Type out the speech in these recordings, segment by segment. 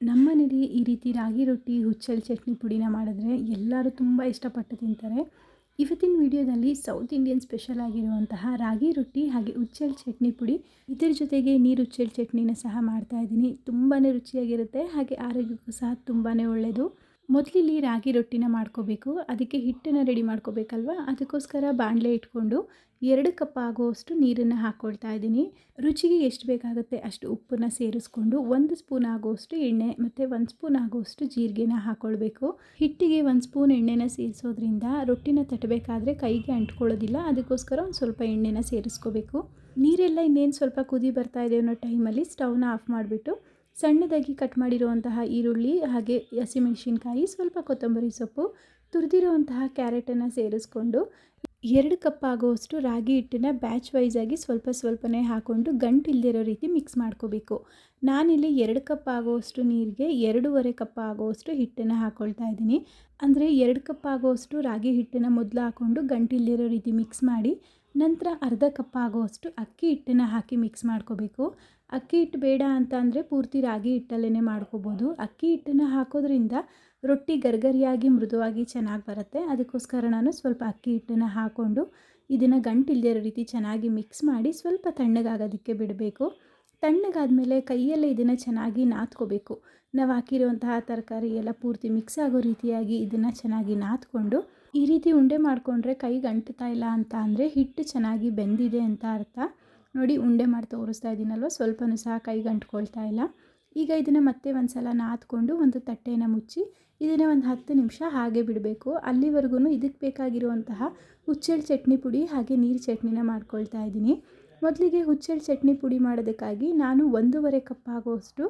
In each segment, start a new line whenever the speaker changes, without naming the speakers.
ನಮ್ಮನೇಲಿ ಈ ರೀತಿ ರಾಗಿ ರೊಟ್ಟಿ, ಹುಚ್ಚಲ್ ಚಟ್ನಿ ಪುಡಿನ ಮಾಡಿದ್ರೆ ಎಲ್ಲರೂ ತುಂಬ ಇಷ್ಟಪಟ್ಟು ತಿಂತಾರೆ. ಇವತ್ತಿನ ವಿಡಿಯೋದಲ್ಲಿ ಸೌತ್ ಇಂಡಿಯನ್ ಸ್ಪೆಷಲ್ ಆಗಿರುವಂತಹ ರಾಗಿ ರೊಟ್ಟಿ ಹಾಗೆ ಹುಚ್ಚೆಳ್ಳು ಚಟ್ನಿ ಪುಡಿ, ಇದರ ಜೊತೆಗೆ ನೀರು ಹುಚ್ಚೆಳ್ಳು ಚಟ್ನಿನ ಸಹ ಮಾಡ್ತಾ ಇದ್ದೀನಿ. ತುಂಬಾ ರುಚಿಯಾಗಿರುತ್ತೆ ಹಾಗೆ ಆರೋಗ್ಯಕ್ಕೂ ಸಹ ತುಂಬಾ ಒಳ್ಳೆಯದು ಮೊದಲಿಲ್ಲಿ ರಾಗಿ ರೊಟ್ಟಿನ ಮಾಡ್ಕೋಬೇಕು, ಅದಕ್ಕೆ ಹಿಟ್ಟನ್ನು ರೆಡಿ ಮಾಡ್ಕೋಬೇಕಲ್ವ? ಅದಕ್ಕೋಸ್ಕರ ಬಾಣಲೆ ಇಟ್ಕೊಂಡು ಎರಡು ಕಪ್ ಆಗುವಷ್ಟು ನೀರನ್ನು ಹಾಕ್ಕೊಳ್ತಾ ಇದ್ದೀನಿ. ರುಚಿಗೆ ಎಷ್ಟು ಬೇಕಾಗುತ್ತೆ ಅಷ್ಟು ಉಪ್ಪನ್ನು ಸೇರಿಸ್ಕೊಂಡು ಒಂದು ಸ್ಪೂನ್ ಆಗುವಷ್ಟು ಎಣ್ಣೆ ಮತ್ತು ಒಂದು ಸ್ಪೂನ್ ಆಗುವಷ್ಟು ಜೀರಿಗೆನ ಹಾಕ್ಕೊಳ್ಬೇಕು ಹಿಟ್ಟಿಗೆ ಒಂದು ಸ್ಪೂನ್ ಎಣ್ಣೆನ ಸೇರಿಸೋದ್ರಿಂದ ರೊಟ್ಟಿನ ತಟ್ಟಬೇಕಾದ್ರೆ ಕೈಗೆ ಅಂಟ್ಕೊಳ್ಳೋದಿಲ್ಲ, ಅದಕ್ಕೋಸ್ಕರ ಒಂದು ಸ್ವಲ್ಪ ಎಣ್ಣೆನ ಸೇರಿಸ್ಕೋಬೇಕು. ನೀರೆಲ್ಲ ಇನ್ನೇನು ಸ್ವಲ್ಪ ಕುದಿ ಬರ್ತಾ ಇದೆ ಅನ್ನೋ ಟೈಮಲ್ಲಿ ಸ್ಟವ್ನ ಆಫ್ ಮಾಡಿಬಿಟ್ಟು ಸಣ್ಣದಾಗಿ ಕಟ್ ಮಾಡಿರುವಂತಹ ಈರುಳ್ಳಿ ಹಾಗೆ ಹಸಿಮೆಣಸಿನ್ಕಾಯಿ, ಸ್ವಲ್ಪ ಕೊತ್ತಂಬರಿ ಸೊಪ್ಪು, ತುರಿದಿರುವಂತಹ ಕ್ಯಾರೆಟನ್ನು ಸೇರಿಸ್ಕೊಂಡು ಎರಡು ಕಪ್ ಆಗುವಷ್ಟು ರಾಗಿ ಹಿಟ್ಟನ್ನು ಬ್ಯಾಚ್ ವೈಸಾಗಿ ಸ್ವಲ್ಪ ಸ್ವಲ್ಪನೇ ಹಾಕ್ಕೊಂಡು ಗಂಟು ಇಲ್ದಿರೋ ರೀತಿ ಮಿಕ್ಸ್ ಮಾಡ್ಕೋಬೇಕು. ನಾನಿಲ್ಲಿ ಎರಡು ಕಪ್ ಆಗುವಷ್ಟು ನೀರಿಗೆ ಎರಡೂವರೆ ಕಪ್ ಆಗುವಷ್ಟು ಹಿಟ್ಟನ್ನು ಹಾಕ್ಕೊಳ್ತಾ ಇದ್ದೀನಿ. ಅಂದರೆ ಎರಡು ಕಪ್ ಆಗುವಷ್ಟು ರಾಗಿ ಹಿಟ್ಟನ್ನು ಮೊದಲು ಹಾಕ್ಕೊಂಡು ಗಂಟಿಲ್ದಿರೋ ರೀತಿ ಮಿಕ್ಸ್ ಮಾಡಿ ನಂತರ ಅರ್ಧ ಕಪ್ ಆಗುವಷ್ಟು ಅಕ್ಕಿ ಹಿಟ್ಟನ್ನು ಹಾಕಿ ಮಿಕ್ಸ್ ಮಾಡ್ಕೋಬೇಕು. ಅಕ್ಕಿ ಹಿಟ್ಟು ಬೇಡ ಅಂತ ಅಂದರೆ ಪೂರ್ತಿ ರಾಗಿ ಹಿಟ್ಟಲ್ಲೇ ಮಾಡ್ಕೋಬೋದು. ಅಕ್ಕಿ ಹಿಟ್ಟನ್ನು ಹಾಕೋದ್ರಿಂದ ರೊಟ್ಟಿ ಗರ್ಗರಿಯಾಗಿ, ಮೃದುವಾಗಿ ಚೆನ್ನಾಗಿ ಬರುತ್ತೆ. ಅದಕ್ಕೋಸ್ಕರ ನಾನು ಸ್ವಲ್ಪ ಅಕ್ಕಿ ಹಿಟ್ಟನ್ನು ಹಾಕ್ಕೊಂಡು ಇದನ್ನು ಗಂಟಿಲ್ಲದೇ ರೀತಿ ಚೆನ್ನಾಗಿ ಮಿಕ್ಸ್ ಮಾಡಿ ಸ್ವಲ್ಪ ತಣ್ಣಗಾಗೋದಕ್ಕೆ ಬಿಡಬೇಕು. ತಣ್ಣಗಾದಮೇಲೆ ಕೈಯಲ್ಲೇ ಇದನ್ನು ಚೆನ್ನಾಗಿ ನಾದ್ಕೋಬೇಕು ನಾವು ಹಾಕಿರುವಂತಹ ತರಕಾರಿ ಎಲ್ಲ ಪೂರ್ತಿ ಮಿಕ್ಸ್ ಆಗೋ ರೀತಿಯಾಗಿ ಇದನ್ನು ಚೆನ್ನಾಗಿ ನಾದ್ಕೊಂಡು ಈ ರೀತಿ ಉಂಡೆ ಮಾಡಿಕೊಂಡ್ರೆ ಕೈಗೆ ಅಂಟ್ತಾ ಇಲ್ಲ ಅಂತ ಅಂದರೆ ಹಿಟ್ಟು ಚೆನ್ನಾಗಿ ಬೆಂದಿದೆ ಅಂತ ಅರ್ಥ. ನೋಡಿ ಉಂಡೆ ಮಾಡಿ ತೋರಿಸ್ತಾ ಇದ್ದೀನಲ್ವ? ಸ್ವಲ್ಪನೂ ಸಹ ಕೈಗೆ ಅಂಟ್ಕೊಳ್ತಾ ಇಲ್ಲ. ಈಗ ಇದನ್ನು ಮತ್ತೆ ಒಂದು ಸಲ ನಾದ್ಕೊಂಡು ಒಂದು ತಟ್ಟೆನ ಮುಚ್ಚಿ ಇದನ್ನು ಒಂದು ಹತ್ತು ನಿಮಿಷ ಹಾಗೆ ಬಿಡಬೇಕು. ಅಲ್ಲಿವರೆಗೂ ಇದಕ್ಕೆ ಬೇಕಾಗಿರುವಂತಹ ಹುಚ್ಚೆಳ್ ಚಟ್ನಿ ಪುಡಿ ಹಾಗೆ ನೀರು ಚಟ್ನಿನ ಮಾಡ್ಕೊಳ್ತಾ ಇದ್ದೀನಿ. ಮೊದಲಿಗೆ ಹುಚ್ಚೆಳ್ ಚಟ್ನಿ ಪುಡಿ ಮಾಡೋದಕ್ಕಾಗಿ ನಾನು ಒಂದೂವರೆ ಕಪ್ ಆಗುವಷ್ಟು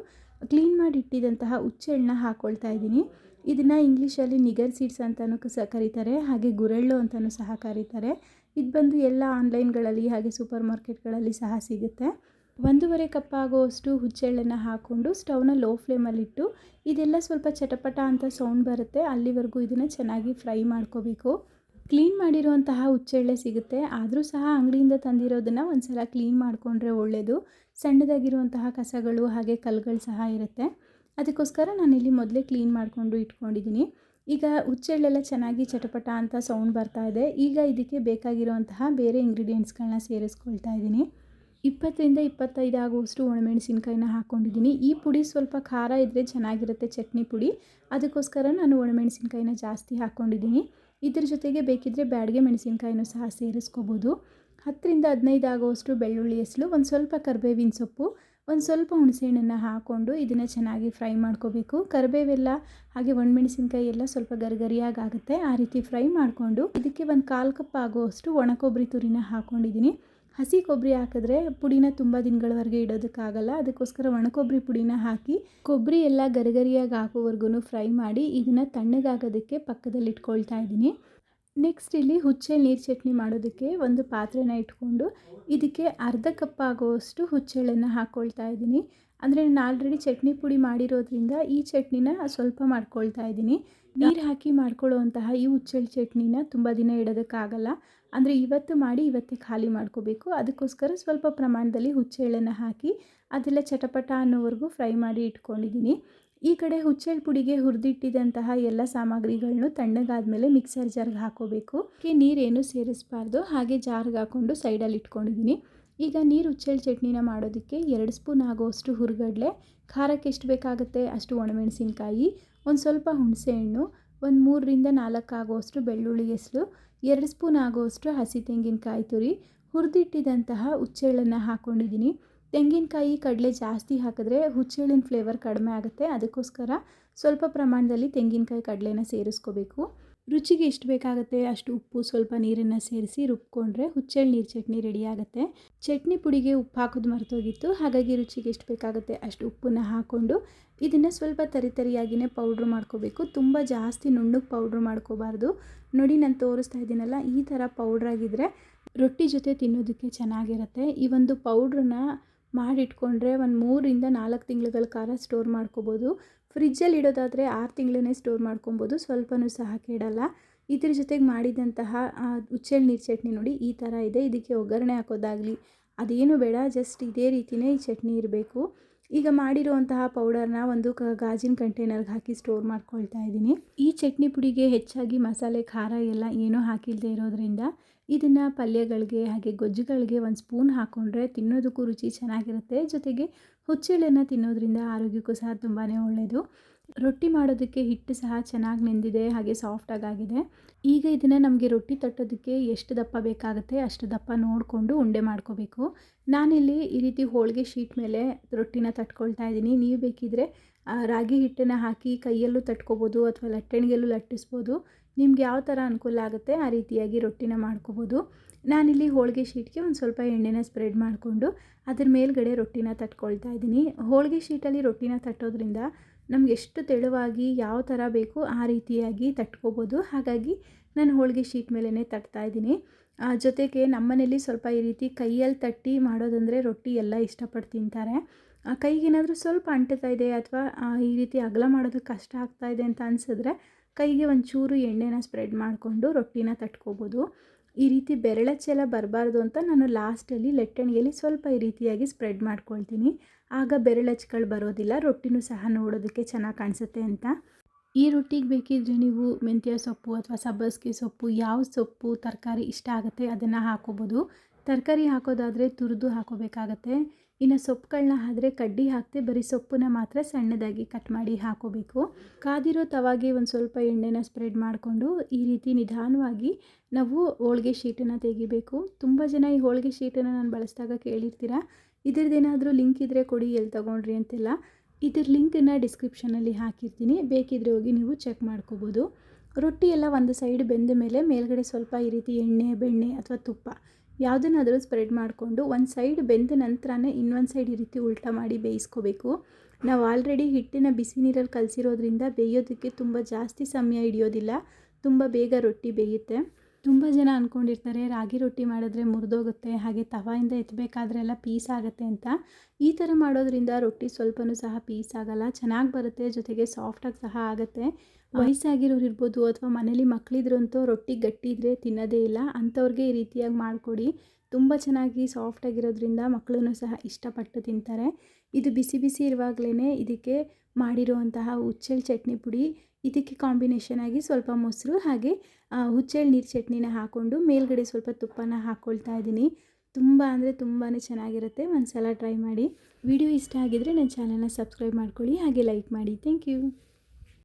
ಕ್ಲೀನ್ ಮಾಡಿ ಇಟ್ಟಿದ್ದಂತಹ ಹುಚ್ಚೆಳ್ಳನ್ನ ಹಾಕ್ಕೊಳ್ತಾ ಇದ್ದೀನಿ. ಇದನ್ನು ಇಂಗ್ಲೀಷಲ್ಲಿ ನಿಗರ್ ಸೀಡ್ಸ್ ಅಂತಲೂ ಸಹ ಕರೀತಾರೆ, ಹಾಗೆ ಗುರೆಳ್ಳು ಅಂತಲೂ ಸಹ ಕರೀತಾರೆ. ಇದು ಬಂದು ಎಲ್ಲ ಆನ್ಲೈನ್ಗಳಲ್ಲಿ ಹಾಗೆ ಸೂಪರ್ ಮಾರ್ಕೆಟ್ಗಳಲ್ಲಿ ಸಹ ಸಿಗುತ್ತೆ. ಒಂದೂವರೆ ಕಪ್ ಆಗುವಷ್ಟು ಹುಚ್ಚೆಳ್ಳನ್ನು ಹಾಕ್ಕೊಂಡು ಸ್ಟವ್ನ ಲೋ ಫ್ಲೇಮಲ್ಲಿಟ್ಟು ಇದೆಲ್ಲ ಸ್ವಲ್ಪ ಚಟಪಟ ಅಂತ ಸೌಂಡ್ ಬರುತ್ತೆ. ಅಲ್ಲಿವರೆಗೂ ಇದನ್ನು ಚೆನ್ನಾಗಿ ಫ್ರೈ ಮಾಡ್ಕೋಬೇಕು. ಕ್ಲೀನ್ ಮಾಡಿರುವಂತಹ ಹುಚ್ಚೆಳ್ಳೆ ಸಿಗುತ್ತೆ. ಆದರೂ ಸಹ ಅಂಗಡಿಯಿಂದ ತಂದಿರೋದನ್ನು ಒಂದು ಸಲ ಕ್ಲೀನ್ ಮಾಡಿಕೊಂಡ್ರೆ ಒಳ್ಳೆಯದು ಸಣ್ಣದಾಗಿರುವಂತಹ ಕಸಗಳು ಹಾಗೆ ಕಲ್ಗಳು ಸಹ ಇರುತ್ತೆ. ಅದಕ್ಕೋಸ್ಕರ ನಾನಿಲ್ಲಿ ಮೊದಲೇ ಕ್ಲೀನ್ ಮಾಡಿಕೊಂಡು ಇಟ್ಕೊಂಡಿದ್ದೀನಿ. ಈಗ ಹುಚ್ಚೆಳ್ಳೆಲ್ಲ ಚೆನ್ನಾಗಿ ಚಟಪಟ ಅಂತ ಸೌಂಡ್ ಬರ್ತಾ ಇದೆ. ಈಗ ಇದಕ್ಕೆ ಬೇಕಾಗಿರುವಂತಹ ಬೇರೆ ಇಂಗ್ರೀಡಿಯೆಂಟ್ಸ್ಗಳನ್ನ ಸೇರಿಸ್ಕೊಳ್ತಾ ಇದ್ದೀನಿ. ಇಪ್ಪತ್ತರಿಂದ ಇಪ್ಪತ್ತೈದು ಆಗುವಷ್ಟು ಒಣಮೆಣಸಿನ್ಕಾಯಿನ ಹಾಕ್ಕೊಂಡಿದ್ದೀನಿ ಈ ಪುಡಿ ಸ್ವಲ್ಪ ಖಾರ ಇದ್ದರೆ ಚೆನ್ನಾಗಿರುತ್ತೆ ಚಟ್ನಿ ಪುಡಿ. ಅದಕ್ಕೋಸ್ಕರ ನಾನು ಒಣಮೆಣಸಿನ್ಕಾಯಿನ ಜಾಸ್ತಿ ಹಾಕ್ಕೊಂಡಿದ್ದೀನಿ ಇದ್ರ ಜೊತೆಗೆ ಬೇಕಿದ್ದರೆ ಬ್ಯಾಡಿಗೆ ಮೆಣಸಿನ್ಕಾಯಿನೂ ಸಹ ಸೇರಿಸ್ಕೋಬೋದು. ಹತ್ತರಿಂದ ಹದಿನೈದು ಆಗುವಷ್ಟು ಬೆಳ್ಳುಳ್ಳಿ ಹೆಸಲು ಒಂದು ಸ್ವಲ್ಪ ಕರಿಬೇವಿನ ಸೊಪ್ಪು ಒಂದು ಸ್ವಲ್ಪ ಹುಣಸೆಹಣ್ಣನ್ನು ಹಾಕ್ಕೊಂಡು ಇದನ್ನು ಚೆನ್ನಾಗಿ ಫ್ರೈ ಮಾಡ್ಕೋಬೇಕು. ಕರಿಬೇವೆಲ್ಲ ಹಾಗೆ ಒಣಮೆಣಸಿನ್ಕಾಯಿ ಎಲ್ಲ ಸ್ವಲ್ಪ ಗರಿಗರಿಯಾಗಿ ಆಗುತ್ತೆ ಆ ರೀತಿ ಫ್ರೈ ಮಾಡಿಕೊಂಡು ಇದಕ್ಕೆ ಒಂದು ಕಾಲು ಕಪ್ ಆಗುವಷ್ಟು ಒಣ ಕೊಬ್ಬರಿ ತುರಿನ ಹಾಕ್ಕೊಂಡಿದ್ದೀನಿ ಹಸಿ ಕೊಬ್ಬರಿ ಹಾಕಿದ್ರೆ ಪುಡಿನ ತುಂಬ ದಿನಗಳವರೆಗೆ ಇಡೋದಕ್ಕಾಗಲ್ಲ. ಅದಕ್ಕೋಸ್ಕರ ಒಣ ಕೊಬ್ಬರಿ ಪುಡಿನ ಹಾಕಿ ಕೊಬ್ಬರಿ ಎಲ್ಲ ಗರಿಗರಿಯಾಗಿ ಹಾಕೋವರೆಗೂ ಫ್ರೈ ಮಾಡಿ ಇದನ್ನು ತಣ್ಣಗಾಗೋದಕ್ಕೆ ಪಕ್ಕದಲ್ಲಿ ಇಟ್ಕೊಳ್ತಾ ಇದ್ದೀನಿ. ನೆಕ್ಸ್ಟ್ ಇಲ್ಲಿ ಹುಚ್ಚೆ ನೀರು ಚಟ್ನಿ ಮಾಡೋದಕ್ಕೆ ಒಂದು ಪಾತ್ರೆನ ಇಟ್ಕೊಂಡು ಇದಕ್ಕೆ ಅರ್ಧ ಕಪ್ ಆಗುವಷ್ಟು ಹುಚ್ಚೆಳ್ಳನ್ನು ಹಾಕ್ಕೊಳ್ತಾ ಇದ್ದೀನಿ. ಅಂದರೆ ನಾನು ಆಲ್ರೆಡಿ ಚಟ್ನಿ ಪುಡಿ ಮಾಡಿರೋದ್ರಿಂದ ಈ ಚಟ್ನಿನ ಸ್ವಲ್ಪ ಮಾಡ್ಕೊಳ್ತಾ ಇದ್ದೀನಿ. ನೀರು ಹಾಕಿ ಮಾಡ್ಕೊಳ್ಳುವಂತಹ ಈ ಹುಚ್ಚೆಳ್ಳು ಚಟ್ನಿನ ತುಂಬ ದಿನ ಇಡೋದಕ್ಕಾಗಲ್ಲ. ಅಂದರೆ ಇವತ್ತು ಮಾಡಿ ಇವತ್ತೇ ಖಾಲಿ ಮಾಡ್ಕೋಬೇಕು. ಅದಕ್ಕೋಸ್ಕರ ಸ್ವಲ್ಪ ಪ್ರಮಾಣದಲ್ಲಿ ಹುಚ್ಚೆಳ್ಳನ್ನು ಹಾಕಿ ಅದೆಲ್ಲ ಚಟಪಟ ಅನ್ನೋವರೆಗೂ ಫ್ರೈ ಮಾಡಿ ಇಟ್ಕೊಂಡಿದ್ದೀನಿ. ಈ ಕಡೆ ಹುಚ್ಚೆಳ್ ಪುಡಿಗೆ ಹುರಿದಿಟ್ಟಿದಂತಹ ಎಲ್ಲ ಸಾಮಗ್ರಿಗಳನ್ನು ತಣ್ಣಗಾದ್ಮೇಲೆ ಮಿಕ್ಸರ್ ಜಾರ್ಗೆ ಹಾಕೋಬೇಕು. ನೀರೇನು ಸೇರಿಸಬಾರ್ದು. ಹಾಗೆ ಜಾರ್ಗೆ ಹಾಕ್ಕೊಂಡು ಸೈಡಲ್ಲಿ ಇಟ್ಕೊಂಡಿದ್ದೀನಿ ಈಗ ನೀರು ಹುಚ್ಚೆಳ್ ಚಟ್ನಿನ ಮಾಡೋದಕ್ಕೆ ಎರಡು ಸ್ಪೂನ್ ಆಗೋಷ್ಟು ಹುರ್ಗಡ್ಲೆ, ಖಾರಕ್ಕೆ ಎಷ್ಟು ಬೇಕಾಗುತ್ತೆ ಅಷ್ಟು ಒಣಮೆಣಸಿನ್ಕಾಯಿ, ಒಂದು ಸ್ವಲ್ಪ ಹುಣಸೆಹಣ್ಣು, ಒಂದು ಮೂರರಿಂದ ನಾಲ್ಕು ಆಗೋಷ್ಟು ಬೆಳ್ಳುಳ್ಳಿ ಹೆಸರು ಎರಡು ಸ್ಪೂನ್ ಆಗೋಷ್ಟು ಹಸಿ ತೆಂಗಿನಕಾಯಿ ತುರಿ, ಹುರಿದಿಟ್ಟಿದಂತಹ ಹುಚ್ಚೆಳ್ಳನ್ನು ಹಾಕ್ಕೊಂಡಿದ್ದೀನಿ ತೆಂಗಿನಕಾಯಿ ಕಡಲೆ ಜಾಸ್ತಿ ಹಾಕಿದ್ರೆ ಹುಚ್ಚೆಳ್ಳಿನ ಫ್ಲೇವರ್ ಕಡಿಮೆ ಆಗುತ್ತೆ. ಅದಕ್ಕೋಸ್ಕರ ಸ್ವಲ್ಪ ಪ್ರಮಾಣದಲ್ಲಿ ತೆಂಗಿನಕಾಯಿ ಕಡಲೆನ ಸೇರಿಸ್ಕೋಬೇಕು. ರುಚಿಗೆ ಎಷ್ಟು ಬೇಕಾಗುತ್ತೆ ಅಷ್ಟು ಉಪ್ಪು, ಸ್ವಲ್ಪ ನೀರನ್ನು ಸೇರಿಸಿ ರುಬ್ಕೊಂಡ್ರೆ ಹುಚ್ಚೆಳ್ಳು ನೀರು ಚಟ್ನಿ ರೆಡಿ ಆಗುತ್ತೆ. ಚಟ್ನಿ ಪುಡಿಗೆ ಉಪ್ಪು ಹಾಕೋದು ಮರ್ತೋಗಿತ್ತು. ಹಾಗಾಗಿ ರುಚಿಗೆ ಎಷ್ಟು ಬೇಕಾಗುತ್ತೆ ಅಷ್ಟು ಉಪ್ಪನ್ನು ಹಾಕ್ಕೊಂಡು ಇದನ್ನು ಸ್ವಲ್ಪ ತರಿ ತರಿಯಾಗಿಯೇ ಪೌಡ್ರ್ ಮಾಡ್ಕೋಬೇಕು. ತುಂಬ ಜಾಸ್ತಿ ನುಣ್ಣಗೆ ಪೌಡ್ರ್ ಮಾಡ್ಕೋಬಾರ್ದು. ನೋಡಿ ನಾನು ತೋರಿಸ್ತಾ ಇದ್ದೀನಲ್ಲ, ಈ ಥರ ಪೌಡ್ರಾಗಿದ್ದರೆ ರೊಟ್ಟಿ ಜೊತೆ ತಿನ್ನೋದಕ್ಕೆ ಚೆನ್ನಾಗಿರುತ್ತೆ. ಈ ಒಂದು ಪೌಡ್ರನ್ನ ಮಾಡಿಟ್ಕೊಂಡ್ರೆ ಒಂದು ಮೂರಿಂದ ನಾಲ್ಕು ತಿಂಗಳುಗಳ ಕಾಲ ಸ್ಟೋರ್ ಮಾಡ್ಕೋಬೋದು. ಫ್ರಿಜ್ಜಲ್ಲಿ ಇಡೋದಾದರೆ ಆರು ತಿಂಗಳನ್ನೇ ಸ್ಟೋರ್ ಮಾಡ್ಕೊಬೋದು. ಸ್ವಲ್ಪನೂ ಸಹ ಕೆಡಲ್ಲ. ಇದ್ರ ಜೊತೆಗೆ ಮಾಡಿದಂತಹ ಹುಚ್ಚೆಳ್ಳು ನೀರು ಚಟ್ನಿ ನೋಡಿ ಈ ಥರ ಇದೆ. ಇದಕ್ಕೆ ಒಗ್ಗರಣೆ ಹಾಕೋದಾಗಲಿ, ಅದೇನು ಬೇಡ. ಜಸ್ಟ್ ಇದೇ ರೀತಿಯೇ ಈ ಚಟ್ನಿ ಇರಬೇಕು. ಈಗ ಮಾಡಿರುವಂತಹ ಪೌಡರ್ನ ಒಂದು ಕ, ಗಾಜಿನ ಕಂಟೈನರ್ಗೆ ಹಾಕಿ ಸ್ಟೋರ್ ಮಾಡ್ಕೊಳ್ತಾ ಇದ್ದೀನಿ. ಈ ಚಟ್ನಿ ಪುಡಿಗೆ ಹೆಚ್ಚಾಗಿ ಮಸಾಲೆ, ಖಾರ ಎಲ್ಲ ಏನೂ ಹಾಕಿಲ್ಲದೆ ಇರೋದ್ರಿಂದ ಇದನ್ನು ಪಲ್ಯಗಳಿಗೆ ಹಾಗೆ ಗೊಜ್ಜುಗಳಿಗೆ ಒಂದು ಸ್ಪೂನ್ ಹಾಕ್ಕೊಂಡ್ರೆ ತಿನ್ನೋದಕ್ಕೂ ರುಚಿ ಚೆನ್ನಾಗಿರುತ್ತೆ. ಜೊತೆಗೆ ಹುಚ್ಚೆಳ್ಳೆನ ತಿನ್ನೋದ್ರಿಂದ ಆರೋಗ್ಯಕ್ಕೂ ಸಹ ತುಂಬಾ ಒಳ್ಳೆಯದು ರೊಟ್ಟಿ ಮಾಡೋದಕ್ಕೆ ಹಿಟ್ಟು ಸಹ ಚೆನ್ನಾಗಿ ನೆಂದಿದೆ, ಹಾಗೆ ಸಾಫ್ಟಾಗಿ ಆಗಿದೆ ಈಗ ಇದನ್ನು ನಮಗೆ ರೊಟ್ಟಿ ತಟ್ಟೋದಕ್ಕೆ ಎಷ್ಟು ದಪ್ಪ ಬೇಕಾಗುತ್ತೆ ಅಷ್ಟು ದಪ್ಪ ನೋಡಿಕೊಂಡು ಉಂಡೆ ಮಾಡ್ಕೋಬೇಕು. ನಾನಿಲ್ಲಿ ಈ ರೀತಿ ಹೋಳಿಗೆ ಶೀಟ್ ಮೇಲೆ ರೊಟ್ಟಿನ ತಟ್ಕೊಳ್ತಾ ಇದ್ದೀನಿ. ನೀವು ಬೇಕಿದ್ರೆ ರಾಗಿ ಹಿಟ್ಟನ್ನು ಹಾಕಿ ಕೈಯಲ್ಲೂ ತಟ್ಕೋಬೋದು ಅಥವಾ ಲಟ್ಟಣಿಗೆಲ್ಲೂ ಲಟ್ಟಿಸ್ಬೋದು. ನಿಮ್ಗೆ ಯಾವ ಥರ ಅನುಕೂಲ ಆಗುತ್ತೆ ಆ ರೀತಿಯಾಗಿ ರೊಟ್ಟಿನ ಮಾಡ್ಕೋಬೋದು. ನಾನಿಲ್ಲಿ ಹೋಳಿಗೆ ಶೀಟ್ಗೆ ಒಂದು ಸ್ವಲ್ಪ ಎಣ್ಣೆನ ಸ್ಪ್ರೆಡ್ ಮಾಡಿಕೊಂಡು ಅದ್ರ ಮೇಲ್ಗಡೆ ರೊಟ್ಟಿನ ತಟ್ಕೊಳ್ತಾ ಇದ್ದೀನಿ. ಹೋಳಿಗೆ ಶೀಟಲ್ಲಿ ರೊಟ್ಟಿನ ತಟ್ಟೋದ್ರಿಂದ ನಮ್ಗೆ ಎಷ್ಟು ತೆಳುವಾಗಿ ಯಾವ ಥರ ಬೇಕು ಆ ರೀತಿಯಾಗಿ ತಟ್ಕೋಬೋದು. ಹಾಗಾಗಿ ನಾನು ಹೋಳಿಗೆ ಶೀಟ್ ಮೇಲೇ ತಟ್ತಾ ಇದ್ದೀನಿ. ಜೊತೆಗೆ ನಮ್ಮನೇಲಿ ಸ್ವಲ್ಪ ಈ ರೀತಿ ಕೈಯಲ್ಲಿ ತಟ್ಟಿ ಮಾಡೋದಂದರೆ ರೊಟ್ಟಿ ಎಲ್ಲ ಇಷ್ಟಪಟ್ಟು ತಿಂತಾರೆ. ಕೈಗೇನಾದರೂ ಸ್ವಲ್ಪ ಅಂಟುತ್ತಾ ಇದೆ ಅಥವಾ ಈ ರೀತಿ ಅಗಲ ಮಾಡೋದಕ್ಕೆ ಕಷ್ಟ ಆಗ್ತಾ ಇದೆ ಅಂತ ಅನಿಸಿದ್ರೆ ಕೈಗೆ ಒಂಚೂರು ಎಣ್ಣೆನ ಸ್ಪ್ರೆಡ್ ಮಾಡಿಕೊಂಡು ರೊಟ್ಟಿನ ತಟ್ಕೋಬೋದು. ಈ ರೀತಿ ಬೆರಳಚ್ಚೆಲ್ಲ ಬರಬಾರ್ದು ಅಂತ ನಾನು ಲಾಸ್ಟಲ್ಲಿ ಲೆಟ್ಟಣಿಗೆಯಲ್ಲಿ ಸ್ವಲ್ಪ ಈ ರೀತಿಯಾಗಿ ಸ್ಪ್ರೆಡ್ ಮಾಡ್ಕೊಳ್ತೀನಿ. ಆಗ ಬೆರಳಚ್ಚುಗಳು ಬರೋದಿಲ್ಲ, ರೊಟ್ಟಿನೂ ಸಹ ನೋಡೋದಕ್ಕೆ ಚೆನ್ನಾಗಿ ಕಾಣಿಸುತ್ತೆ ಅಂತ. ಈ ರೊಟ್ಟಿಗೆ ಬೇಕಿದ್ರೆ ನೀವು ಮೆಂತ್ಯ ಸೊಪ್ಪು ಅಥವಾ ಸಬ್ಬಸಿಗೆ ಸೊಪ್ಪು, ಯಾವ ಸೊಪ್ಪು ತರಕಾರಿ ಇಷ್ಟ ಆಗುತ್ತೆ ಅದನ್ನು ಹಾಕೋಬೋದು. ತರಕಾರಿ ಹಾಕೋದಾದರೆ ತುರಿದು ಹಾಕೋಬೇಕಾಗತ್ತೆ. ಇನ್ನು ಸೊಪ್ಪುಗಳನ್ನ ಆದರೆ ಕಡ್ಡಿ ಹಾಕದೆ ಬರೀ ಸೊಪ್ಪನ್ನ ಮಾತ್ರ ಸಣ್ಣದಾಗಿ ಕಟ್ ಮಾಡಿ ಹಾಕೋಬೇಕು. ಕಾದಿರೋ ತವಾಗೆ ಒಂದು ಸ್ವಲ್ಪ ಎಣ್ಣೆನ ಸ್ಪ್ರೆಡ್ ಮಾಡಿಕೊಂಡು ಈ ರೀತಿ ನಿಧಾನವಾಗಿ ನಾವು ಹೋಳಿಗೆ ಶೀಟನ್ನು ತೆಗಿಬೇಕು. ತುಂಬ ಜನ ಈ ಹೋಳಿಗೆ ಶೀಟನ್ನು ನಾನು ಬಳಸಿದಾಗ ಕೇಳಿರ್ತೀರ? ಇದ್ರದ್ದೇನಾದರೂ ಲಿಂಕ್ ಇದ್ದರೆ ಕೊಡಿ ಎಲ್ಲಿ ತೊಗೊಂಡ್ರಿ ಅಂತೆಲ್ಲ. ಇದ್ರ ಲಿಂಕನ್ನು ಡಿಸ್ಕ್ರಿಪ್ಷನಲ್ಲಿ ಹಾಕಿರ್ತೀನಿ. ಬೇಕಿದ್ರೆ ಹೋಗಿ ನೀವು ಚೆಕ್ ಮಾಡ್ಕೋಬೋದು. ರೊಟ್ಟಿ ಎಲ್ಲ ಒಂದು ಸೈಡ್ ಬೆಂದ ಮೇಲೆ ಮೇಲ್ಗಡೆ ಸ್ವಲ್ಪ ಈ ರೀತಿ ಎಣ್ಣೆ, ಬೆಣ್ಣೆ ಅಥವಾ ತುಪ್ಪ ಯಾವುದನ್ನಾದರೂ ಸ್ಪ್ರೆಡ್ ಮಾಡಿಕೊಂಡು ಒಂದು ಸೈಡ್ ಬೆಂದ ನಂತರನೇ ಇನ್ನೊಂದು ಸೈಡ್ ಈ ರೀತಿ ಉಲ್ಟಾ ಮಾಡಿ ಬೇಯಿಸ್ಕೋಬೇಕು. ನಾವು ಆಲ್ರೆಡಿ ಹಿಟ್ಟಿನ ಬಿಸಿ ನೀರಲ್ಲಿ ಕಲಸಿರೋದ್ರಿಂದ ಬೇಯೋದಕ್ಕೆ ತುಂಬ ಜಾಸ್ತಿ ಸಮಯ ಹಿಡಿಯೋದಿಲ್ಲ, ತುಂಬ ಬೇಗ ರೊಟ್ಟಿ ಬೇಯುತ್ತೆ. ತುಂಬ ಜನ ಅಂದ್ಕೊಂಡಿರ್ತಾರೆ ರಾಗಿ ರೊಟ್ಟಿ ಮಾಡಿದ್ರೆ ಮುರಿದೋಗುತ್ತೆ, ಹಾಗೆ ತವಾಯಿಂದ ಎತ್ತಬೇಕಾದ್ರೆಲ್ಲ ಪೀಸ್ ಆಗುತ್ತೆ ಅಂತ. ಈ ಥರ ಮಾಡೋದ್ರಿಂದ ರೊಟ್ಟಿ ಸ್ವಲ್ಪನೂ ಸಹ ಪೀಸ್ ಆಗಲ್ಲ, ಚೆನ್ನಾಗಿ ಬರುತ್ತೆ, ಜೊತೆಗೆ ಸಾಫ್ಟಾಗಿ ಸಹ ಆಗುತ್ತೆ. ವಯಸ್ಸಾಗಿರೋರು ಇರ್ಬೋದು ಅಥವಾ ಮನೇಲಿ ಮಕ್ಕಳಿದ್ರಂತೂ ರೊಟ್ಟಿ ಗಟ್ಟಿ ಇದ್ದರೆ ತಿನ್ನೋದೇ ಇಲ್ಲ, ಅಂಥವ್ರಿಗೆ ಈ ರೀತಿಯಾಗಿ ಮಾಡಿಕೊಡಿ. ತುಂಬ ಚೆನ್ನಾಗಿ ಸಾಫ್ಟಾಗಿರೋದ್ರಿಂದ ಮಕ್ಕಳೂ ಸಹ ಇಷ್ಟಪಟ್ಟು ತಿಂತಾರೆ. ಇದು ಬಿಸಿ ಬಿಸಿ ಇರುವಾಗಲೇ ಇದಕ್ಕೆ ಮಾಡಿರುವಂತಹ ಹುಚ್ಚೆಳ್ ಚಟ್ನಿ ಪುಡಿ, ಇದಕ್ಕೆ ಕಾಂಬಿನೇಷನ್ ಆಗಿ ಸ್ವಲ್ಪ ಮೊಸರು ಹಾಗೆ ಹುಚ್ಚೆಳ್ ನೀರು ಚಟ್ನಿನ ಹಾಕ್ಕೊಂಡು ಮೇಲ್ಗಡೆ ಸ್ವಲ್ಪ ತುಪ್ಪನ ಹಾಕ್ಕೊಳ್ತಾ ಇದ್ದೀನಿ. ತುಂಬ ಅಂದರೆ ತುಂಬಾ ಚೆನ್ನಾಗಿರುತ್ತೆ ಒಂದು ಸಲ ಟ್ರೈ ಮಾಡಿ. ವಿಡಿಯೋ ಇಷ್ಟ ಆಗಿದರೆ ನನ್ನ ಚಾನಲ್ನ ಸಬ್ಸ್ಕ್ರೈಬ್ ಮಾಡ್ಕೊಳ್ಳಿ, ಹಾಗೆ ಲೈಕ್ ಮಾಡಿ. Thank you.